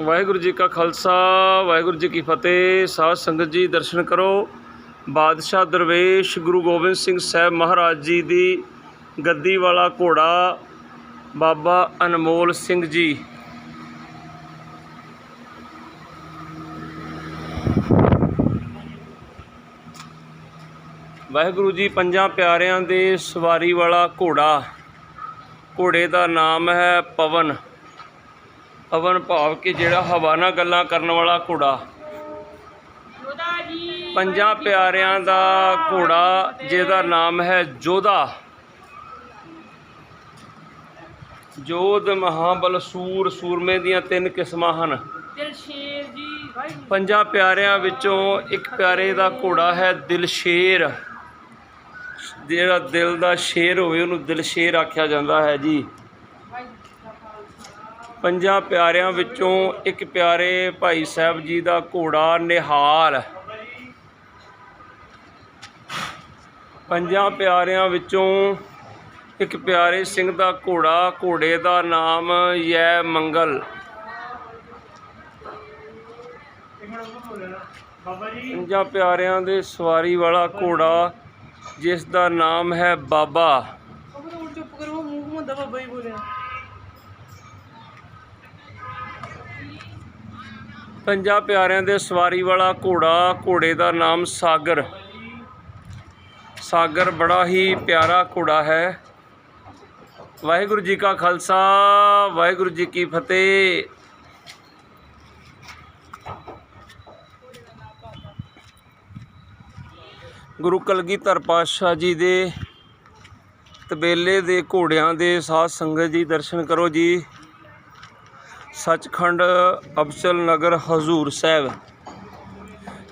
ਵਾਹਿਗੁਰੂ ਜੀ ਕਾ ਖਾਲਸਾ, ਵਾਹਿਗੁਰੂ ਜੀ ਕੀ ਫਤਿਹ। ਸਾਧ ਸੰਗਤ ਜੀ, ਦਰਸ਼ਨ ਕਰੋ। ਬਾਦਸ਼ਾਹ ਦਰਵੇਸ਼ ਗੁਰੂ ਗੋਬਿੰਦ ਸਿੰਘ ਸਾਹਿਬ ਮਹਾਰਾਜ ਜੀ ਦੀ ਗੱਦੀ ਵਾਲਾ ਘੋੜਾ, ਬਾਬਾ ਅਨਮੋਲ ਸਿੰਘ ਜੀ। ਵਾਹਿਗੁਰੂ ਜੀ, ਪੰਜਾਂ ਪਿਆਰਿਆਂ ਦੇ ਸਵਾਰੀ ਵਾਲਾ ਘੋੜਾ। ਘੋੜੇ ਦਾ ਨਾਮ ਹੈ ਪਵਨ। ਪਵਨ ਭਾਵ ਕਿ ਜਿਹੜਾ ਹਵਾ ਨਾਲ ਗੱਲਾਂ ਕਰਨ ਵਾਲਾ ਘੋੜਾ। ਪੰਜਾਂ ਪਿਆਰਿਆਂ ਦਾ ਘੋੜਾ ਜਿਹਦਾ ਨਾਮ ਹੈ ਜੋਧਾ। ਜੋਧ ਮਹਾਬਲ ਸੂਰ ਸੂਰਮੇ ਦੀਆਂ ਤਿੰਨ ਕਿਸਮਾਂ ਹਨ। ਦਿਲਸ਼ੇਰ ਜੀ ਵਾਹਿਗੁਰੂ। ਪੰਜਾਂ ਪਿਆਰਿਆਂ ਵਿੱਚੋਂ ਇੱਕ ਪਿਆਰੇ ਦਾ ਘੋੜਾ ਹੈ ਦਿਲਸ਼ੇਰ। ਜਿਹੜਾ ਦਿਲ ਦਾ ਸ਼ੇਰ ਹੋਵੇ ਉਹਨੂੰ ਦਿਲਸ਼ੇਰ ਆਖਿਆ ਜਾਂਦਾ ਹੈ ਜੀ। ਪੰਜਾਂ ਪਿਆਰਿਆਂ ਵਿੱਚੋਂ ਇੱਕ ਪਿਆਰੇ ਭਾਈ ਸਾਹਿਬ ਜੀ ਦਾ ਘੋੜਾ ਨਿਹਾਲ। ਪੰਜਾਂ ਪਿਆਰਿਆਂ ਵਿੱਚੋਂ ਇੱਕ ਪਿਆਰੇ ਸਿੰਘ ਦਾ ਘੋੜਾ, ਘੋੜੇ ਦਾ ਨਾਮ ਯੈ ਮੰਗਲ। ਪੰਜਾਂ ਪਿਆਰਿਆਂ ਦੇ ਸਵਾਰੀ ਵਾਲਾ ਘੋੜਾ, ਜਿਸ ਦਾ ਨਾਮ ਹੈ ਬਾਬਾ। ਪੰਜਾਂ ਪਿਆਰਿਆਂ ਦੇ ਸਵਾਰੀ ਵਾਲਾ ਘੋੜਾ, ਘੋੜੇ ਦਾ ਨਾਮ ਸਾਗਰ। ਸਾਗਰ ਬੜਾ ਹੀ ਪਿਆਰਾ ਘੋੜਾ ਹੈ। ਵਾਹਿਗੁਰੂ ਜੀ ਕਾ ਖਾਲਸਾ, ਵਾਹਿਗੁਰੂ ਜੀ ਕੀ ਫਤਿਹ। ਗੁਰੂ ਕਲਗੀਧਰ ਪਾਤਸ਼ਾਹ ਜੀ ਦੇ ਤਬੇਲੇ ਦੇ ਘੋੜਿਆਂ ਦੇ ਸਾਧ ਸੰਗਤ ਜੀ, ਦਰਸ਼ਨ ਕਰੋ ਜੀ। ਸੱਚਖੰਡ ਅਬਚਲ ਨਗਰ ਹਜ਼ੂਰ ਸਾਹਿਬ।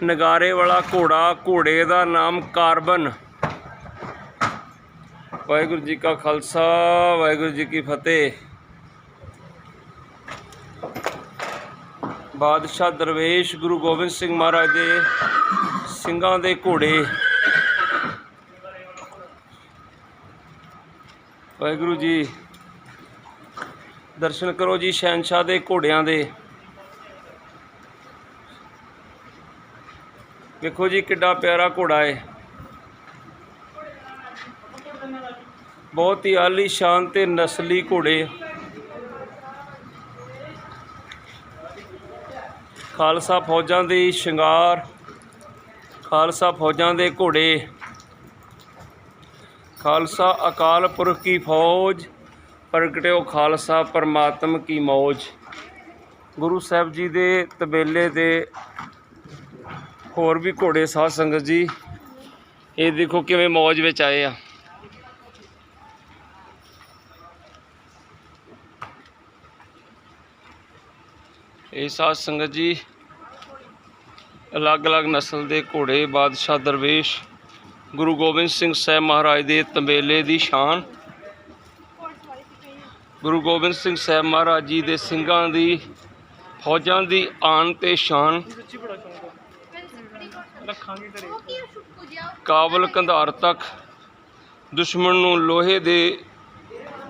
ਨਗਾਰੇ ਵਾਲਾ ਘੋੜਾ, ਘੋੜੇ ਦਾ ਨਾਮ ਕਾਰਬਨ। ਵਾਹਿਗੁਰੂ ਜੀ ਕਾ ਖਾਲਸਾ, ਵਾਹਿਗੁਰੂ ਜੀ ਕੀ ਫਤਿਹ। ਬਾਦਸ਼ਾਹ ਦਰਵੇਸ਼ ਗੁਰੂ ਗੋਬਿੰਦ ਸਿੰਘ ਮਹਾਰਾਜ ਦੇ ਸਿੰਘਾਂ ਦੇ ਘੋੜੇ। ਵਾਹਿਗੁਰੂ ਜੀ ਦਰਸ਼ਨ ਕਰੋ ਜੀ ਸ਼ਹਿਨशाह ਦੇ ਘੋੜਿਆਂ ਦੇ। ਵੇਖੋ ਜੀ ਕਿੱਡਾ ਪਿਆਰਾ ਘੋੜਾ ਹੈ ਬਹੁਤ ਹੀ ਆਲੀ ਸ਼ਾਨ ਤੇ ਨਸਲੀ ਘੋੜੇ। ਖਾਲਸਾ ਫੌਜਾਂ ਦੇ ਸ਼ਿੰਗਾਰ, ਖਾਲਸਾ ਫੌਜਾਂ ਦੇ ਘੋੜੇ। ਖਾਲਸਾ ਅਕਾਲ ਪੁਰਖ ਕੀ ਫੌਜ ਪ੍ਰਗਟਿਓ ਖਾਲਸਾ ਪਰਮਾਤਮ ਕੀ ਮੌਜ। ਗੁਰੂ ਸਾਹਿਬ ਜੀ ਦੇ ਤਬੇਲੇ ਦੇ ਹੋਰ ਵੀ ਘੋੜੇ ਸਾਧ ਸੰਗਤ ਜੀ, ਇਹ ਦੇਖੋ ਕਿਵੇਂ ਮੌਜ ਵਿੱਚ ਆਏ ਆ। ਇਹ ਸਾਧ ਸੰਗਤ ਜੀ, ਅਲੱਗ-ਅਲੱਗ ਨਸਲ ਦੇ ਘੋੜੇ, ਬਾਦਸ਼ਾਹ ਦਰਵੇਸ਼, ਗੁਰੂ ਗੋਬਿੰਦ ਸਿੰਘ ਸਾਹਿਬ ਮਹਾਰਾਜ ਦੇ ਤਬੇਲੇ ਦੀ ਸ਼ਾਨ ਗੁਰੂ ਗੋਬਿੰਦ ਸਿੰਘ ਸਾਹਿਬ ਮਹਾਰਾਜ ਜੀ ਦੇ ਸਿੰਘਾਂ ਦੀ, ਫੌਜਾਂ ਦੀ ਆਨ ਤੇ ਸ਼ਾਨ। ਕਾਬਲ ਕੰਧਾਰ ਤੱਕ ਦੁਸ਼ਮਣ ਨੂੰ ਲੋਹੇ ਦੇ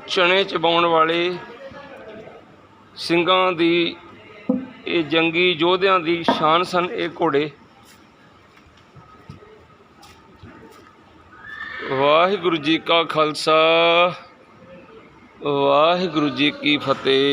ਚਣੇ ਚਬਾਉਣ ਵਾਲੇ ਸਿੰਘਾਂ ਦੀ ਇਹ ਜੰਗੀ ਯੋਧਿਆਂ ਦੀ ਸ਼ਾਨ ਸਨ ਇਹ ਘੋੜੇ। ਵਾਹਿਗੁਰੂ ਜੀ ਕਾ ਖਾਲਸਾ। ਵਾਹਿਗੁਰੂ ਜੀ ਕੀ ਫਤਿਹ।